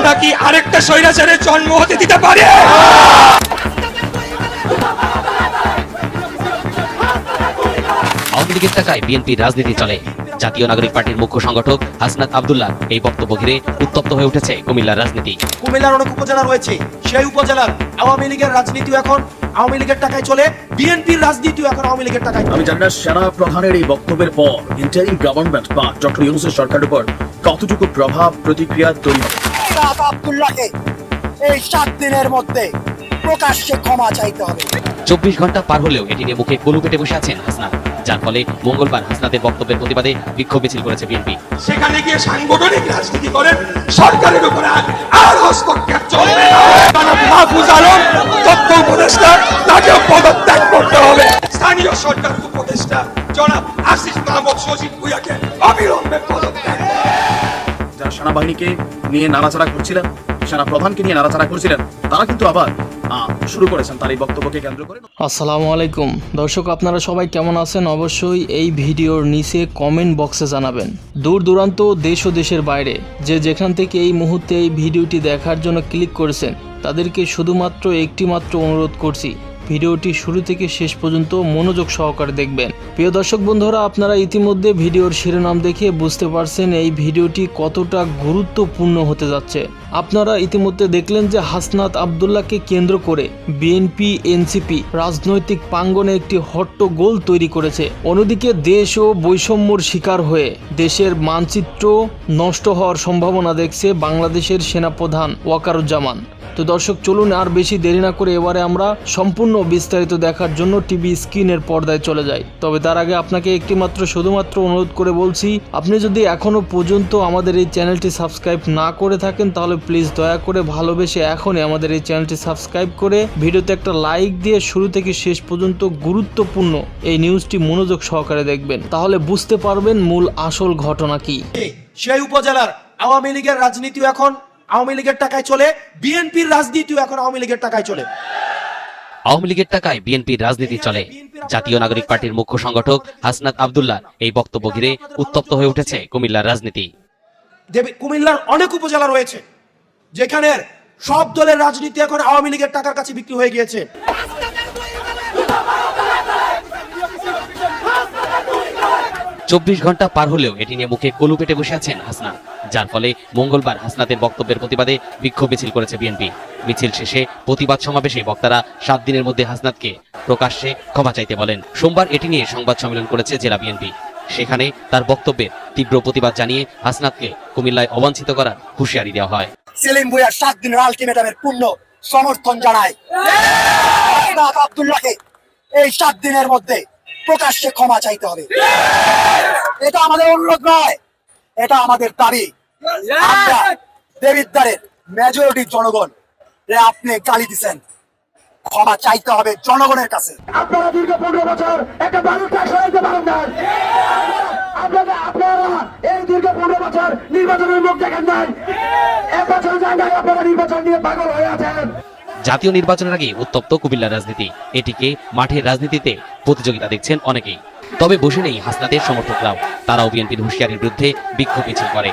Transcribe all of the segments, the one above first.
আমরা কি আরেকটা স্বৈরাচারের জন্ম হতে দিতে পারি? আওয়ামী লীগের টাকায় রাজনীতি চলে। জাতীয় নাগরিক পার্টির মুখ্য সংগঠক হাসনাত আব্দুল্লাহ এই বক্তব্য ঘিরে উত্তপ্ত হয়ে উঠেছে কুমিল্লার রাজনীতি। কুমিল্লার অনেক উপজেলা রয়েছে। সেই উপজেলার আওয়ামী লীগের রাজনীতিও এখন আওয়ামী লীগের টাকায় চলে। বিএনপির রাজনীতিও এখন আওয়ামী লীগের টাকায় আমি জানি না সেনা প্রধানের এই বক্তব্যের পর ইন্টারিম গভর্নমেন্ট বা ডক্টর ইউনুসের সরকারের উপর কতটুকু প্রভাব প্রতিক্রিয়া তৈরি সাদ আব্দুল্লাহকে এই সাত দিনের মধ্যে প্রকাশ্যে ক্ষমা চাইতে হবে। চব্বিশ ঘণ্টা পার হলেও এটি নিয়ে মুখে কলু পেটে বসে আছেন হাসনাত যার ফলে মঙ্গলবার হাসনাতের বক্তব্যের প্রতিবাদে বিক্ষোভ মিছিল করেছে বিএনপি। সেখানে গিয়ে সাংগঠনিক রাজনীতি করেন সরকারের উপরে আর হস্তক্ষেপ চলবে না। মাহফুজ আলম তথ্য উপদেষ্টা তাকেও পদত্যাগ করতে হবে। স্থানীয় সরকার সেনাবাহিনীকে নিয়ে নাড়াচাড়া করছিলেন, সেনা প্রধানকে নিয়ে নাড়াচাড়া করছিলেন, তারা কিন্তু আবার শুরু করেছেন তার এই বক্তব্যকে কেন্দ্র করে। আসসালামু আলাইকুম। দর্শক, আপনারা সবাই কেমন আছেন? অবশ্যই এই ভিডিওর নিচে কমেন্ট বক্সে জানাবেন। দূর দূরান্ত, দেশ ও দেশের বাইরে যে যেখান থেকে এই মুহূর্তে এই ভিডিওটি দেখার জন্য ক্লিক করেছেন, তাদেরকে শুধুমাত্র একটি মাত্র অনুরোধ করছি ভিডিওটি শুরু থেকে শেষ পর্যন্ত মনোযোগ সহকারে দেখবেন। প্রিয় দর্শক বন্ধুরা, আপনারা ইতিমধ্যে ভিডিওর শিরোনাম দেখে বুঝতে পারছেন এই ভিডিওটি কতটা গুরুত্বপূর্ণ হতে যাচ্ছে। আপনারা ইতিমধ্যে দেখলেন যে হাসনাত আবদুল্লাহকে কেন্দ্র করে বিএনপি, এনসিপি রাজনৈতিক প্রাঙ্গনে একটি হট্টগোল তৈরি করেছে। অন্যদিকে দেশ ও বৈষম্যর শিকার হয়ে দেশের মানচিত্র নষ্ট হওয়ার সম্ভাবনা দেখছে বাংলাদেশের সেনাপ্রধান ওয়াকারুজ্জামান। তো দর্শক, চলুন আর বেশি দেরি না করে এবারে আমরা সম্পূর্ণ বিস্তারিত দেখার জন্য টিভি স্ক্রিনের পর্দায় চলে যাই। তবে তার আগে আপনাকে একটি মাত্র শুধুমাত্র অনুরোধ করে বলছি, আপনি যদি এখনও পর্যন্ত আমাদের এই চ্যানেলটি সাবস্ক্রাইব না করে থাকেন, তাহলে প্লিজ দয়া করে ভালোবেসে এখনই আমাদের এই চ্যানেলটি সাবস্ক্রাইব করে ভিডিওতে একটা লাইক দিয়ে শুরু থেকে শেষ পর্যন্ত গুরুত্বপূর্ণ এই নিউজটি মনোযোগ সহকারে দেখবেন। তাহলে বুঝতে পারবেন মূল আসল ঘটনা কি। সেই উপজেলার আওয়ামী লীগের রাজনীতিও এখন আওয়ামী লীগের টাকায় চলে বিএনপির রাজনীতিও এখন আওয়ামী লীগের টাকায় চলে। আওয়ামী লীগের টাকায় বিএনপির রাজনীতি চলে। জাতীয় নাগরিক পার্টির মুখ্য সংগঠক হাসনাত আব্দুল্লাহ এই বক্তব্য ঘিরে উত্তপ্ত হয়ে উঠেছে কুমিল্লার রাজনীতি। কুমিল্লার অনেক উপজেলা রয়েছে যেখানে সব দলের রাজনীতি এখন আওয়ামী লীগের টাকার কাছে বিক্রি হয়ে গিয়েছে। চব্বিশ ঘণ্টা পার হলেও এটি নিয়ে মুখে কলু পেটে বসে আছেন হাসনাত, যার ফলে মঙ্গলবার হাসনাতের বক্তব্যের প্রতিবাদে বিক্ষোভ মিছিল করেছে বিএনপি। মিছিল শেষে প্রতিবাদ সমাবেশে বক্তারা সাত দিনের মধ্যে হাসনাতকে প্রকাশ্যে ক্ষমা চাইতে বলেন। সোমবার এটি নিয়ে সংবাদ সম্মেলন করেছে জেলা বিএনপি। সেখানে তার বক্তব্যের তীব্র প্রতিবাদ জানিয়ে হাসনাতকে কুমিল্লায় অবাঞ্ছিত করার হুঁশিয়ারি দেওয়া হয়। সেলিম ভুইয়ার সাত দিনের আলটিমেটামের পূর্ণ সমর্থন জানায়। আব্দুল্লাহকে এই সাত দিনের মধ্যে প্রকাশ্যে ক্ষমা চাইতে হবে। এটা আমাদের অনুরোধ নয়, এটা আমাদের দাবি। দেবিদ্বারের মেজরিটি জনগণ আপনি গালি দিছেন। ক্ষমা চাইতে হবে জনগণের কাছে। আপনারা দীর্ঘ পনেরো বছর একটা মানুষ ট্যাক্স সরাইতে পারেন নাই। আপনারা আপনারা এই দীর্ঘ পনেরো বছর নির্বাচনের মুখ দেখেন নাই। এক বছর জায়গায় আপনারা নির্বাচন নিয়ে পাগল হয়ে আছেন। জাতীয় নির্বাচনের আগে উত্তপ্ত কুমিল্লার রাজনীতি। এটিকে মাঠের রাজনীতিতে প্রতিযোগিতা দেখছেন অনেকেই। তবে বসে নেই হাসনাতের সমর্থকরাও। তারাও বিএনপির হুঁশিয়ারির বিরুদ্ধে বিক্ষোভ মিছিল করে।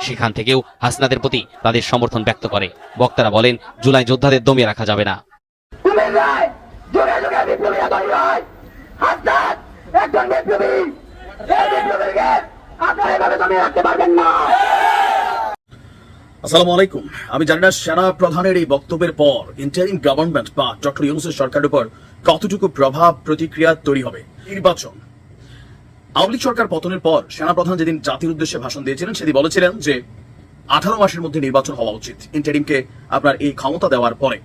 সেখান থেকেও হাসনাদের প্রতি তাদের সমর্থন ব্যক্ত করে। বক্তারা বলেন, জুলাই যোদ্ধাদের দমিয়ে রাখা যাবে না। একজন আপনারা এভাবে রাখতে পারবেন না। আসসালামু আলাইকুম। আমি জানি না সেনা প্রধানের এই বক্তব্যের পর ইন্টারিম গভর্নমেন্ট বা ডক্টর ইউনুসের সরকারের উপর কতটুকু প্রভাব প্রতিক্রিয়া তৈরি হবে? নির্বাচন। আওয়ামী সরকার পতনের পর সেনা প্রধান যেদিন জাতির উদ্দেশ্যে ভাষণ দিয়েছিলেন, সেদিন বলেছিলেন যে আঠারো মাসের মধ্যে নির্বাচন হওয়া উচিত। ইন্টারিমকে আপনার এই ক্ষমতা দেওয়ার পরে।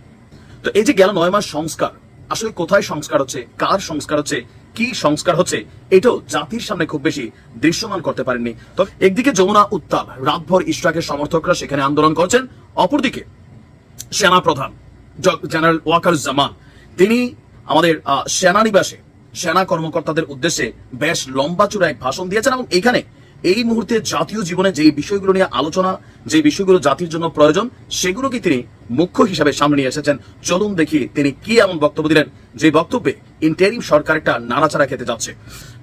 তো এই যে গেল নয় মাস সংস্কার, আসলে কোথায় সংস্কার হচ্ছে, কার সংস্কার হচ্ছে কি সংস্কার হচ্ছে, এটাও জাতির সামনে খুব বেশি দৃশ্যমান করতে পারেননি। তবে একদিকে যমুনা উত্তাল, রাতভর ইশরাকের সমর্থকরা সেখানে আন্দোলন করছেন, অপরদিকে সেনা প্রধান জেনারেল ওয়াকার জামান তিনি আমাদের সেনানিবাসে, সেনা কর্মকর্তাদের উদ্দেশ্যে বেশ লম্বা চূড়া এক ভাষণ দিয়েছেন এবং এখানে এই মুহূর্তে জাতীয় জীবনে যে বিষয়গুলো নিয়ে আলোচনা যে বিষয়গুলো জাতির জন্য প্রয়োজন সেগুলোকে তিনি মুখ্য হিসাবে সামনে নিয়ে এসেছেন। চলুন দেখি তিনি কি এমন বক্তব্য দিলেন, যে বক্তব্যে ইন্টারিম সরকার একটা নাড়াচাড়া খেতে যাচ্ছে।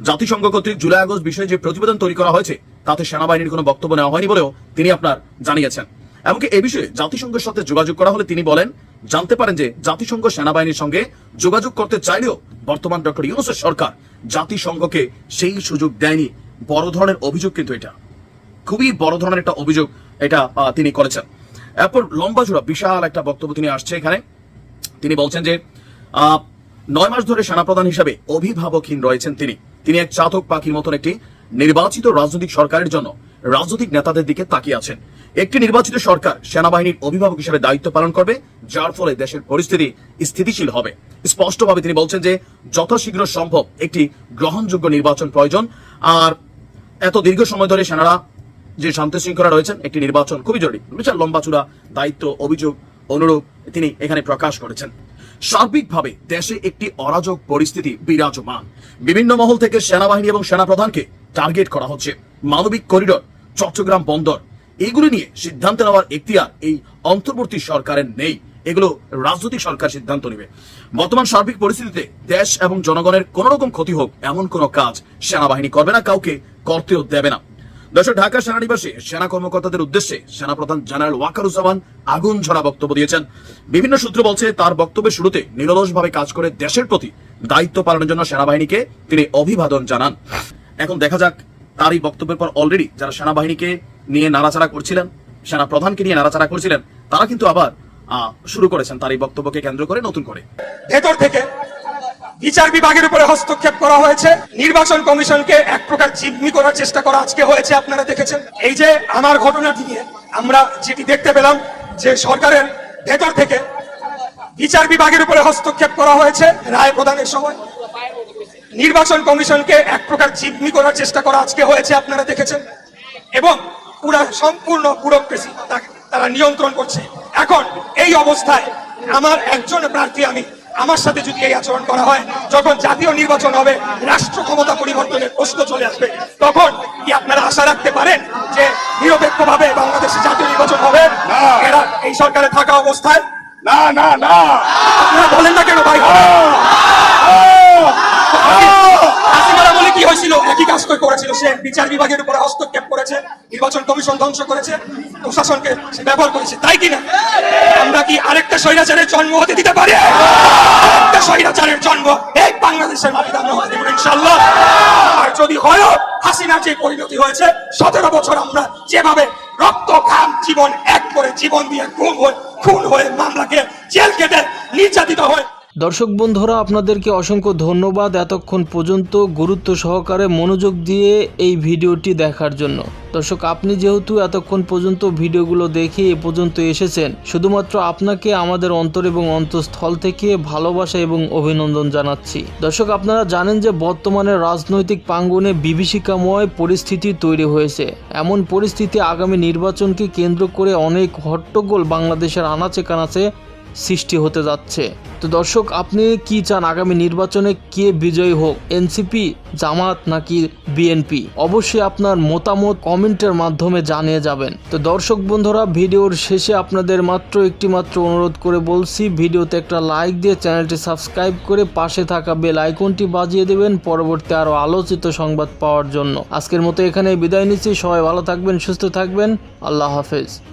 জাতিসংঘ কর্তৃক জুলাই আগস্ট বিষয়ে যে প্রতিবেদন তৈরি করা হয়েছে, তাতে সেনাবাহিনীর কোনো বক্তব্য নেওয়া হয়নি বলেও তিনি আপনার জানিয়েছেন। এমনকি এ বিষয়ে জাতিসংঘের সাথে যোগাযোগ করা হলে তিনি বলেন, জানতে পারেন যে জাতিসংঘ সেনাবাহিনীর সঙ্গে যোগাযোগ করতে চাইলেও বর্তমান ডক্টর ইউনুসের সরকার জাতিসংঘকে সেই সুযোগ দেয়নি। বড় ধরনের অভিযোগ কিন্তু এটা। খুবই বড় ধরনের একটা অভিযোগ এটা তিনি করেছেন। এরপর লম্বা জোড়া বিশাল একটা বক্তব্য তিনি আসছে এখানে। তিনি বলছেন যে নয় মাস ধরে সেনাপ্রধান হিসাবে অভিভাবকহীন রয়েছেন তিনি। তিনি এক চাতক পাখির মতন একটি নির্বাচিত রাজনৈতিক সরকারের জন্য রাজনৈতিক নেতাদের দিকে তাকিয়ে আছেন। একটি নির্বাচিত সরকার সেনাবাহিনীর অভিভাবক হিসেবে দায়িত্ব পালন করবে, যার ফলে দেশের পরিস্থিতি স্থিতিশীল হবে। স্পষ্টভাবে তিনি বলছেন যে, যথাশীঘ্র সম্ভব একটি গ্রহণযোগ্য নির্বাচন প্রয়োজন। আর এত দীর্ঘ সময় ধরে সেনারা যে শান্তি শৃঙ্খলা রয়েছেন, একটি নির্বাচন খুবই জরুরি। বিশাল লম্বা চূড়া দায়িত্ব, অভিযোগ অনুরূপ তিনি এখানে প্রকাশ করেছেন। সার্বিকভাবে দেশে একটি অরাজক পরিস্থিতি বিরাজমান। বিভিন্ন মহল থেকে সেনাবাহিনী এবং সেনাপ্রধানকে টার্গেট করা হচ্ছে। মানবিক করিডোর, চট্টগ্রাম বন্দর এইগুলি নিয়ে সিদ্ধান্ত নেওয়ার এখতিয়ার এই অন্তর্বর্তী সরকারের নেই। এগুলো রাজনৈতিক সরকার সিদ্ধান্ত নেবে। বর্তমান সার্বিক পরিস্থিতিতে দেশ এবং জনগণের কোন রকম ক্ষতি হোক, এমন কোন কাজ সেনাবাহিনী করবে না। কাউকে করতেও দেবে না। দর্শক, ঢাকা সেনানিবাসে সেনা কর্মকর্তাদের উদ্দেশ্যে সেনাপ্রধান জেনারেল ওয়াকারুজ্জামান আগুন ঝরা বক্তব্য দিয়েছেন। বিভিন্ন সূত্র বলছে, তার বক্তব্যের শুরুতে নিরলসভাবে কাজ করে দেশের প্রতি দায়িত্ব পালনের জন্য সেনাবাহিনীকে তিনি অভিবাদন জানান। এখন দেখা যাক তার এই বক্তব্যের পর অলরেডি যারা সেনাবাহিনীকে নিয়ে নাড়াচাড়া করছিলেন সেনা প্রধানকে নিয়ে নাড়াচাড়া করছিলেন, তারা কিন্তু আবার শুরু করেছেন তার এই বক্তব্যকে কেন্দ্র করে নতুন করে। ভেতর থেকে বিচার বিভাগের উপরে হস্তক্ষেপ করা হয়েছে। নির্বাচন কমিশনকে এক প্রকার জিম্মি করার চেষ্টা করা আজকে হয়েছে, আপনারা দেখেছেন। এই যে আমার ঘটনাটি নিয়ে আমরা যেটি দেখতে পেলাম, যে সরকারের ভেতর থেকে বিচার বিভাগের উপরে হস্তক্ষেপ করা হয়েছে রায় প্রদানের সময়। নির্বাচন কমিশনকে এক প্রকার জিম্মি করার চেষ্টা করা আজকে হয়েছে, আপনারা দেখেছেন। এবং পুরা সম্পূর্ণ ব্যুরোক্রেসি তারা নিয়ন্ত্রণ করছে। এখন এই অবস্থায় আমার একজন প্রার্থী আমি আমার সাথে যদি এই আচরণ করা হয় যখন জাতীয় নির্বাচন হবে রাষ্ট্র ক্ষমতা পরিবর্তনের প্রশ্ন চলে আসবে। তখন কি আপনারা আশা রাখতে পারেন যে নিরপেক্ষ ভাবে বাংলাদেশে জাতীয় নির্বাচন হবে? এরা এই সরকারে থাকা অবস্থায়? না না না। আপনারা বলেন না কেন ভাই হাসিনারা বলে কি একই করেছিল, সে বিচার বিভাগের উপরে হস্তক্ষেপ করেছে, নির্বাচন কমিশন ধ্বংস করেছে, প্রশাসনকে সে ব্যবহার করেছে। তাই কিনা? আমরা কি আরেকটা স্বৈরাচারের জন্ম হতে দিতে পারি? আরেকটা স্বৈরাচারের জন্ম এই বাংলাদেশের মাটিতে ইনশাল্লাহ আর যদি হয় হাসিনার যে পরিণতি হয়েছে, সতেরো বছর আমরা যেভাবে রক্ত, ঘাম, জীবন এক করে জীবন দিয়ে খুন হয়ে খুন হয়ে মামলাকে জেল কেটে নির্যাতিত হয়ে দর্শক বন্ধুরা, আপনাদেরকে অসংখ্য ধন্যবাদ এতক্ষণ পর্যন্ত গুরুত্ব সহকারে মনোযোগ দিয়ে এই ভিডিওটি দেখার জন্য। দর্শক, আপনি যেহেতু এতক্ষণ পর্যন্ত ভিডিওগুলো দেখে এ পর্যন্ত এসেছেন, শুধুমাত্র আপনাকে আমাদের অন্তর এবং অন্তঃস্থল থেকে ভালোবাসা এবং অভিনন্দন জানাচ্ছি। দর্শক, আপনারা জানেন যে বর্তমানে রাজনৈতিক প্রাঙ্গনে বিভীষিকাময় পরিস্থিতি তৈরি হয়েছে। এমন পরিস্থিতি আগামী নির্বাচনকে কেন্দ্র করে অনেক হট্টগোল বাংলাদেশের আনাচে কানাচে সৃষ্টি হতে যাচ্ছে। তো দর্শক, আপনি কি চান আগামী নির্বাচনে কে বিজয়ী হোক, এনসিপি, জামাত নাকি বিএনপি? অবশ্যই আপনার মতামত কমেন্টের মাধ্যমে জানিয়ে যাবেন। তো দর্শক বন্ধুরা, ভিডিওর শেষে আপনাদের মাত্র একটি মাত্র অনুরোধ করে বলছি, ভিডিওতে একটা লাইক দিয়ে চ্যানেলটি সাবস্ক্রাইব করে পাশে থাকা বেল আইকনটি বাজিয়ে দেবেন পরবর্তী আরও আলোচিত সংবাদ পাওয়ার জন্য। আজকের মতো এখানে বিদায় নিচ্ছি। সবাই ভালো থাকবেন, সুস্থ থাকবেন। আল্লাহ হাফেজ।